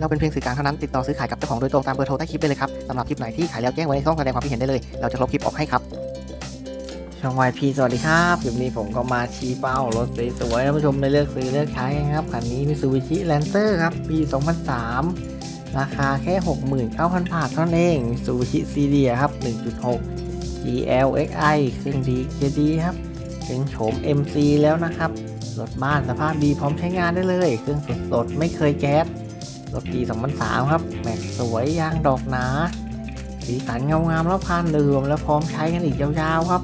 เราเป็นเพียงสื่อกลางเท่านั้นติดต่อซื้อขายกับเจ้าของโดยตรงตามเบอร์โทรใต้คลิปได้เลยครับสำหรับคลิปไหนที่ขายแล้วแจ้งไว้ในช่องแสดงความคิดเห็นได้เลย เราจะลบคลิปออกให้ครับช่อง YP สวัสดีครับคลิปนี้ผมก็มาชี้เป้ารถสวยๆท่านผู้ชมได้เลือกซื้อเลือกใช้ครับคันนี้ Mitsubishi Lancer ครับปี 2003 ราคาแค่ 69,000 บาทเท่านั้นเอง Mitsubishi Seria ครับ 1.6 GLXI เครื่องดีเกียร์ดีครับเป็นโฉม MC แล้วนะครับรถบ้านสภาพดีพร้อมใช้งานได้เลย เครื่องสดๆ ไม่เคยแก๊ส รถปี2003ครับ แม็กสวยยางดอกหนา สีสันเงางามแล้วพานเดิมแล้วพร้อมใช้กันอีกยาวๆครับ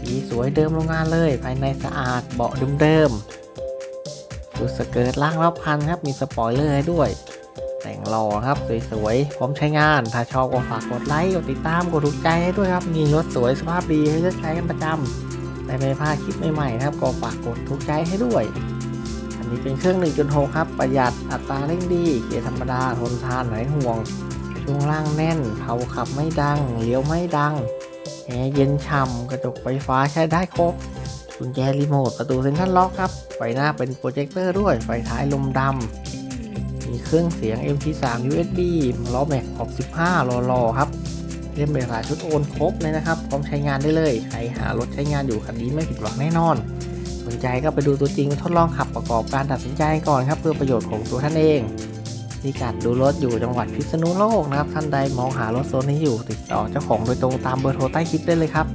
สีสวยเดิมโรงงานเลย ภายในสะอาดเบาะเดิมๆดูสเกิร์ตล่างรอบคันครับ มีสปอยเลอร์ให้ด้วย แต่งหล่อครับสวยๆพร้อมใช้งาน ถ้าชอบก็ฝากกดไลค์กดติดตามกดถูกใจให้ด้วยครับมีรถสวยสภาพดีให้เลือกใช้กันประจำแต่ไม่พลาดคลิปใหม่ๆนะครับก็ฝากกดถูกใจให้ด้วย นี่เป็นเครื่อง 1.6 ครับ ประหยัดอัตราเร่งดีเกียร์ธรรมดาทนทานหายห่วง ช่วงล่างแน่นเผาขับไม่ดังเลี้ยวไม่ดังแอร์เย็นฉ่ำกระจกไฟฟ้าใช้ได้ครบกุญแจรีโมทประตูเซ็นทรัลล็อกครับ ไฟหน้าเป็นโปรเจคเตอร์ด้วย ไฟท้ายลมดำ มีเครื่องเสียง MP3 USB ล้อแม็กขอบ15รอๆครับ เล่มเอกสาชุดโอนครบเลยนะครับ พร้อมใช้งานได้เลย ใครหารถใช้งานอยู่คันนี้ไม่ผิดหวังแน่นอน สนใจก็ไปดูตัวจริงทดลองขับประกอบการตัดสินใจก่อนครับ เพื่อประโยชน์ของตัวท่านเองพิกัดดูรถอยู่จังหวัดพิษณุโลกนะครับ ท่านใดมองหารถโซนนี้อยู่ติดต่อเจ้าของโดยตรงตามเบอร์โทรใต้คลิปได้เลยครับ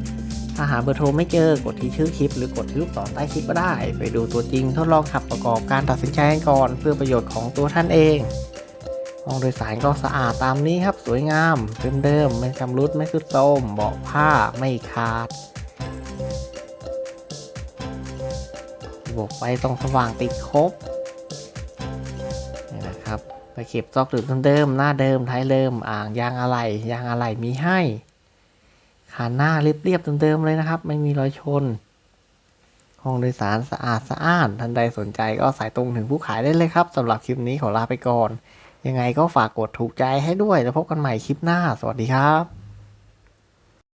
ถ้าหาเบอร์โทรไม่เจอกดที่ชื่อคลิป หรือกดที่ลูกศรใต้คลิปก็ได้ ไปดูตัวจริงทดลองขับประกอบการตัดสินใจก่อน เพื่อประโยชน์ของตัวท่านเองห้องโดยสารก็สะอาดตามนี้ครับ สวยงามเดิมๆไม่ชำรุดไม่สุดโทรมเบาะผ้าไม่ขาด บบไฟส่องสว่างติดครบนี่นะครับไปเก็บซอกดึกเดิมๆหน้าเดิมท้ายเดิมอ่างยางอะไหล่ยางอะไหล่มีให้ขาหน้าเรียบๆเดิมๆเลยนะครับ ไม่มีรอยชน ห้องโดยสารสะอาดสะอ้านท่านใดสนใจก็สายตรงถึงผู้ขายได้เลยครับสำหรับคลิปนี้ขอลาไปก่อน ยังไงก็ฝากกดถูกใจให้ด้วยแล้วพบกันใหม่คลิปหน้า สวัสดีครับ